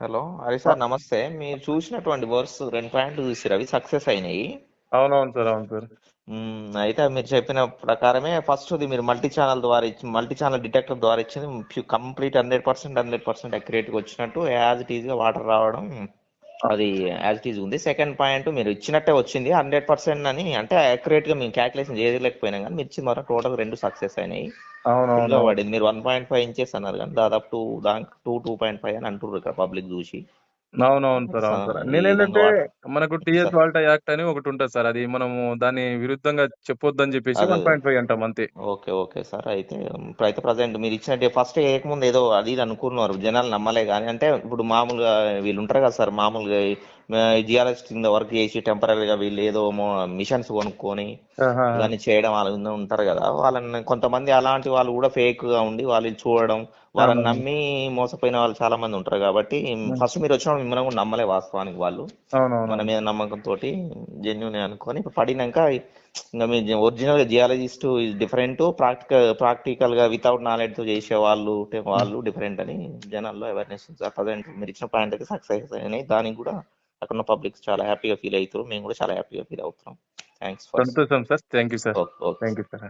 Hello Hari sir నమస్తే. మీరు చూసినటువంటి వర్క్స్ రెండు పాయింట్లు చూసిరు అవి సక్సెస్ అయినాయి. అవునవును సార్ అవును సార్. మ్మ్, అయితే మీరు చెప్పిన ప్రకారమే ఫస్ట్ ఇది మీరు మల్టీ ఛానల్ ద్వారా ఇచ్చి మల్టీ ఛానల్ డిటెక్టర్ ద్వారా ఇచ్చింది. Complete hundred percent hundred percent అక్యురేట్గా వచ్చినట్టు యాజ్ ఇట్ ఈజ్గా వాటర్ రావడం అది యాజ్ ఈజ్ ఉంది. సెకండ్ పాయింట్ మీరు ఇచ్చినట్టే వచ్చింది. హండ్రెడ్ పర్సెంట్ అని అంటే అక్యురేట్గా మేము క్యాల్కులేషన్ చేయలేకపోయినా కానీ మీరు ఇచ్చిన ద్వారా టోటల్ రెండు సక్సెస్ అయినాయి. పడింది. మీరు వన్ పాయింట్ ఫైవ్ ఇంచెస్ అన్నారు కానీ దాదాపు టూ దానికి టూ టూ పాయింట్ ఫైవ్ అని అంటుర్రు ఇక్కడ పబ్లిక్ చూసి. అవునవును సార్ అవును సార్. ఈ నేనేంటంటే విధంగా మనకు టిఎస్ వాల్టా యాక్ట్ అని ఒకటి ఉంటుంది సార్. అది మనము దాని విరుద్ధంగా చెప్పొద్దని చెప్పేసి అదే. వన్ పాయింట్ ఫైవ్ అంటాం అంతే. Okay okay sir. అయితే ఇప్పుడైతే ప్రజెంట్ మీరు ఇచ్చినట్టు ఫస్ట్ ఏకముందు ఏదో అది ఇది అనుకున్నారు. జనాలు నమ్మలే కానీ అంటే ఇప్పుడు మామూలుగా వీళ్ళు ఉంటారు కదా సార్ మామూలుగా జియాలజిస్ట్ కింద వర్క్ చేసి టెంపరీగా వీళ్ళు ఏదో మిషన్స్ కొనుక్కొని ఆహా. ఇవన్నీ చేయడం వాళ్ళు ఉన్న- ఉంటారు కదా. వాళ్ళని కొంతమంది అలాంటి వాళ్ళు కూడా ఫేక్గా ఉండి వాళ్ళు చూడడం వాళ్ళని నమ్మి మోసపోయిన వాళ్ళు చాలా మంది ఉంటారు కాబట్టి ఫస్ట్ మీరు వచ్చినప్పుడు మిమ్మల్ని కూడా నమ్మలే వాస్తవానికి వాళ్ళు. మన మీద నమ్మకం తోటి జెన్యున్ అనుకొని ఇప్పుడు పడినాక ఇంకా మీ ఒరిజినల్ జియాలజిస్ట్ డిఫరెంట్ ప్రాక్టికల్ ప్రాక్టికల్గా వితౌట్ నాలెడ్జ్తో చేసే వాళ్ళు వాళ్ళు డిఫరెంట్ అని జనాల్లో అవేర్నెస్ ప్రజెంట్ మీరు ఇచ్చిన పాయింట్ అయితే సక్సెస్ అయినాయి. దానికి కూడా అక్కడ ఉన్న పబ్లిక్ చాలా హ్యాపీగా ఫీల్ అవుతారు. మేము కూడా చాలా హ్యాపీగా ఫీల్ అవుతున్నాం. థ్యాంక్స్ ఫర్ సంతోషం sir. Thank you sir okay thank you sir